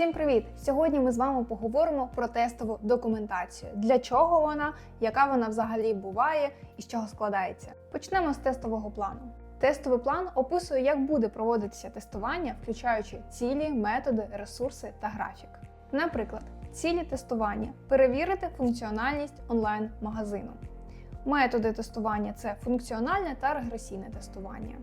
Всім привіт! Сьогодні ми з вами поговоримо про тестову документацію. Для чого вона, яка вона взагалі буває і з чого складається. Почнемо з тестового плану. Тестовий план описує, як буде проводитися тестування, включаючи цілі, методи, ресурси та графік. Наприклад, цілі тестування перевірити функціональність онлайн-магазину. Методи тестування це функціональне та регресійне тестування.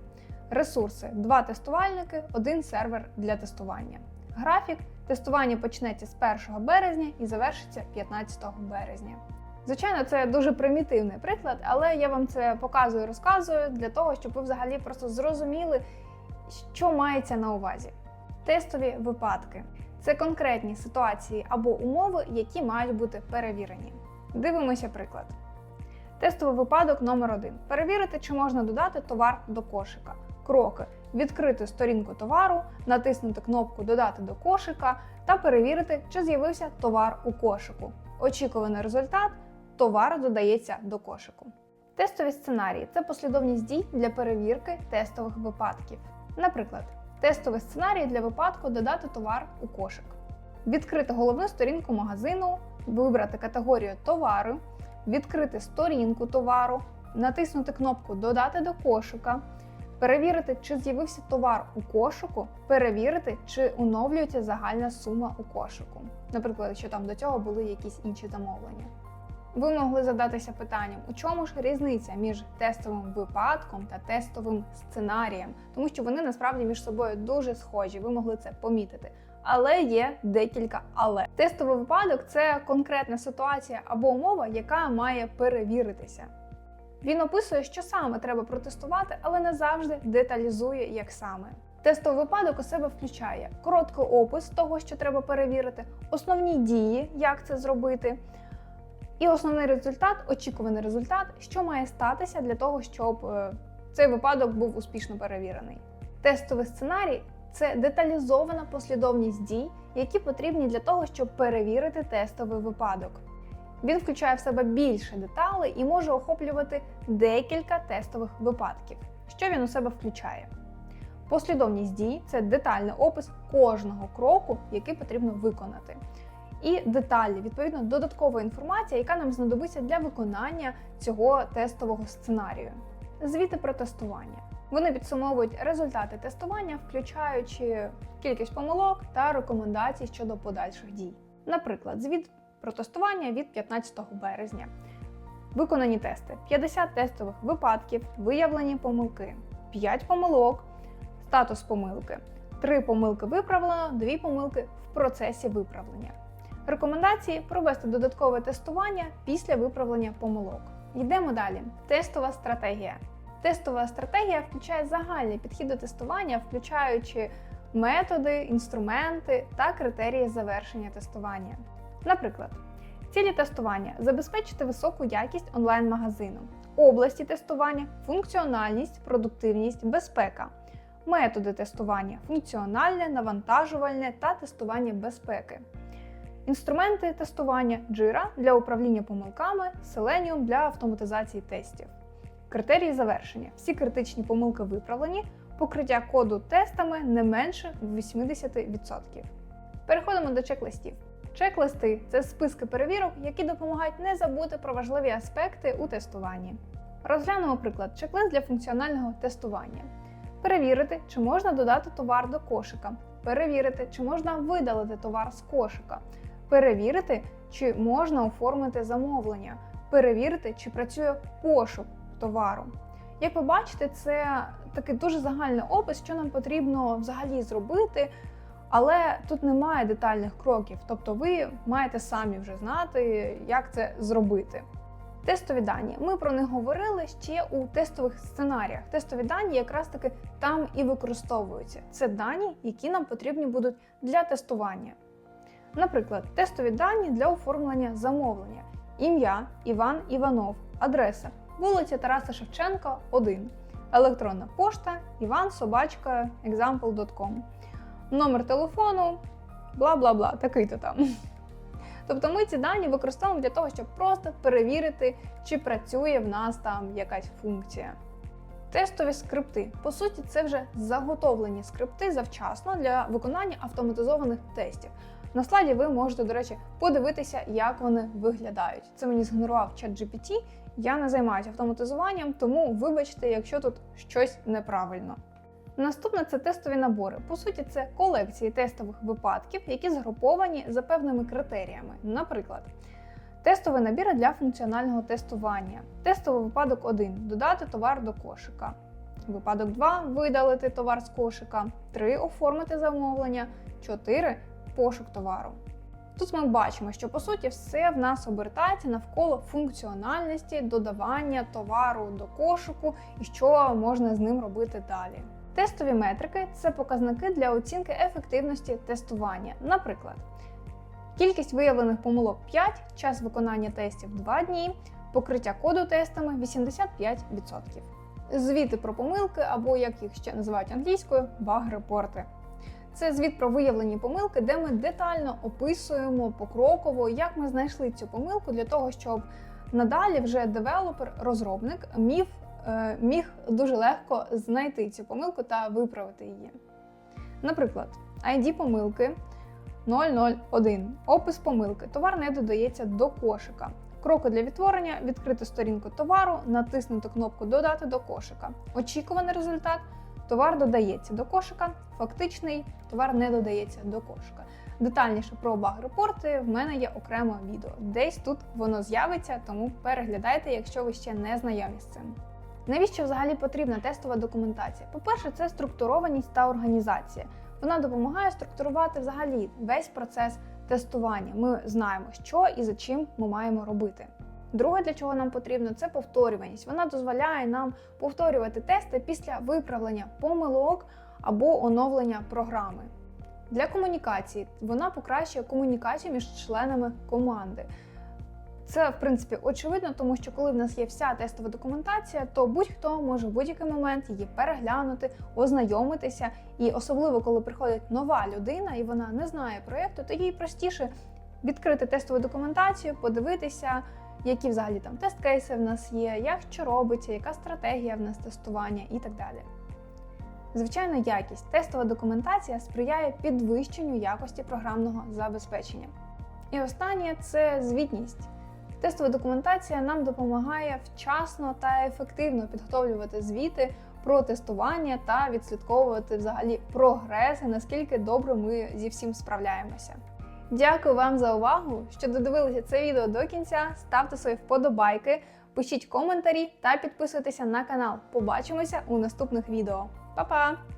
Ресурси два тестувальники, один сервер для тестування. Графік тестування почнеться з 1 березня і завершиться 15 березня. Звичайно, це дуже примітивний приклад, але я вам це показую і розказую для того, щоб ви взагалі просто зрозуміли, що мається на увазі. Тестові випадки це конкретні ситуації або умови, які мають бути перевірені. Дивимося приклад. Тестовий випадок номер 1 Перевірити, чи можна додати товар до кошика. Кроки: відкрити сторінку товару, натиснути кнопку Додати до кошика та перевірити, чи з'явився товар у кошику. Очікуваний результат товар додається до кошику. Тестові сценарії це послідовність дій для перевірки тестових випадків. Наприклад, тестовий сценарій для випадку додати товар у кошик. Відкрити головну сторінку магазину, вибрати категорію товару, відкрити сторінку товару, натиснути кнопку Додати до кошика, перевірити, чи з'явився товар у кошику, перевірити, чи оновлюється загальна сума у кошику. Наприклад, якщо там до цього були якісь інші замовлення. Ви могли задатися питанням, у чому ж різниця між тестовим випадком та тестовим сценарієм, тому що вони насправді між собою дуже схожі, ви могли це помітити. Але є декілька але. Тестовий випадок це конкретна ситуація або умова, яка має перевіритися. Він описує, що саме треба протестувати, але не завжди деталізує, як саме. Тестовий випадок у себе включає короткий опис того, що треба перевірити, основні дії, як це зробити, і основний результат, очікуваний результат, що має статися для того, щоб е, цей випадок був успішно перевірений. Тестовий сценарій це деталізована послідовність дій, які потрібні для того, щоб перевірити тестовий випадок. Він включає в себе більше деталей і може охоплювати декілька тестових випадків. Що він у себе включає? Послідовність дій це детальний опис кожного кроку, який потрібно виконати. І деталі, відповідно, додаткова інформація, яка нам знадобиться для виконання цього тестового сценарію. Звіти про тестування. Вони підсумовують результати тестування, включаючи кількість помилок та рекомендацій щодо подальших дій. Наприклад, звіт про тестування від 15 березня. Виконані тести: 50 тестових випадків, виявлені помилки, 5 помилок, статус помилки, 3 помилки виправлено, 2 помилки в процесі виправлення. Рекомендації провести додаткове тестування після виправлення помилок. Йдемо далі. Тестова стратегія. Тестова стратегія включає загальний підхід до тестування, включаючи методи, інструменти та критерії завершення тестування. Наприклад, цілі тестування забезпечити високу якість онлайн-магазину, області тестування, функціональність, продуктивність, безпека, методи тестування, функціональне, навантажувальне та тестування безпеки. Інструменти тестування Jira для управління помилками, Selenium для автоматизації тестів. Критерії завершення. Всі критичні помилки виправлені, покриття коду тестами не менше 80%. Переходимо до чек-листів. Чек-листи це списки перевірок, які допомагають не забути про важливі аспекти у тестуванні. Розглянемо приклад чек-лист для функціонального тестування. Перевірити, чи можна додати товар до кошика. Перевірити, чи можна видалити товар з кошика. Перевірити, чи можна оформити замовлення. Перевірити, чи працює пошук товару. Як ви бачите, це такий дуже загальний опис, що нам потрібно взагалі зробити, але тут немає детальних кроків, тобто ви маєте самі вже знати, як це зробити. Тестові дані. Ми про них говорили ще у тестових сценаріях. Тестові дані якраз таки там і використовуються. Це дані, які нам потрібні будуть для тестування. Наприклад, тестові дані для оформлення замовлення: ім'я Іван Іванов, адреса вулиця Тараса Шевченка, 1, електронна пошта ivansobachka.example.com, номер телефону, бла бла бла, такий-то там. Тобто ми ці дані використовуємо для того, щоб просто перевірити, чи працює в нас там якась функція. Тестові скрипти. По суті, це вже заготовлені скрипти завчасно для виконання автоматизованих тестів. На слайді ви можете, до речі, подивитися, як вони виглядають. Це мені згенерував ChatGPT. Я не займаюся автоматизуванням, тому вибачте, якщо тут щось неправильно. Наступне це тестові набори. По суті, це колекції тестових випадків, які згруповані за певними критеріями. Наприклад, тестовий набір для функціонального тестування. Тестовий випадок 1 додати товар до кошика. Випадок 2 видалити товар з кошика. 3 оформити замовлення. 4 пошук товару. Тут ми бачимо, що по суті все в нас обертається навколо функціональності додавання товару до кошику і що можна з ним робити далі. Тестові метрики це показники для оцінки ефективності тестування. Наприклад, кількість виявлених помилок 5, час виконання тестів 2 дні, покриття коду тестами 85%. Звіти про помилки, або як їх ще називають англійською, баг-репорти. Це звіт про виявлені помилки, де ми детально описуємо покроково, як ми знайшли цю помилку для того, щоб надалі вже девелопер, розробник міг, міг дуже легко знайти цю помилку та виправити її. Наприклад, ID помилки 001. Опис помилки. Товар не додається до кошика. Кроки для відтворення: відкрити сторінку товару, натиснути кнопку Додати до кошика. Очікуваний результат. Товар додається до кошика, фактичний товар не додається до кошика. Детальніше про баг-репорти в мене є окреме відео. Десь тут воно з'явиться, тому переглядайте, якщо ви ще не знайомі з цим. Навіщо взагалі потрібна тестова документація? По-перше, це структурованість та організація. Вона допомагає структурувати взагалі весь процес тестування. Ми знаємо, що і за чим ми маємо робити. Друге, для чого нам потрібно, це повторюваність. Вона дозволяє нам повторювати тести після виправлення помилок або оновлення програми. Для комунікації вона покращує комунікацію між членами команди. Це, в принципі, очевидно, тому що коли в нас є вся тестова документація, то будь-хто може в будь-який момент її переглянути, ознайомитися. І особливо, коли приходить нова людина і вона не знає проєкту, то їй простіше відкрити тестову документацію, подивитися, які взагалі там тест-кейси в нас є, як що робиться, яка стратегія в нас тестування і так далі. Звичайно, якість. Тестова документація сприяє підвищенню якості програмного забезпечення. І останнє це звітність. Тестова документація нам допомагає вчасно та ефективно підготовлювати звіти про тестування та відслідковувати взагалі прогрес, наскільки добре ми зі всім справляємося. Дякую вам за увагу, що додивилися це відео до кінця. Ставте свої вподобайки, пишіть коментарі та підписуйтеся на канал. Побачимося у наступних відео. Па-па!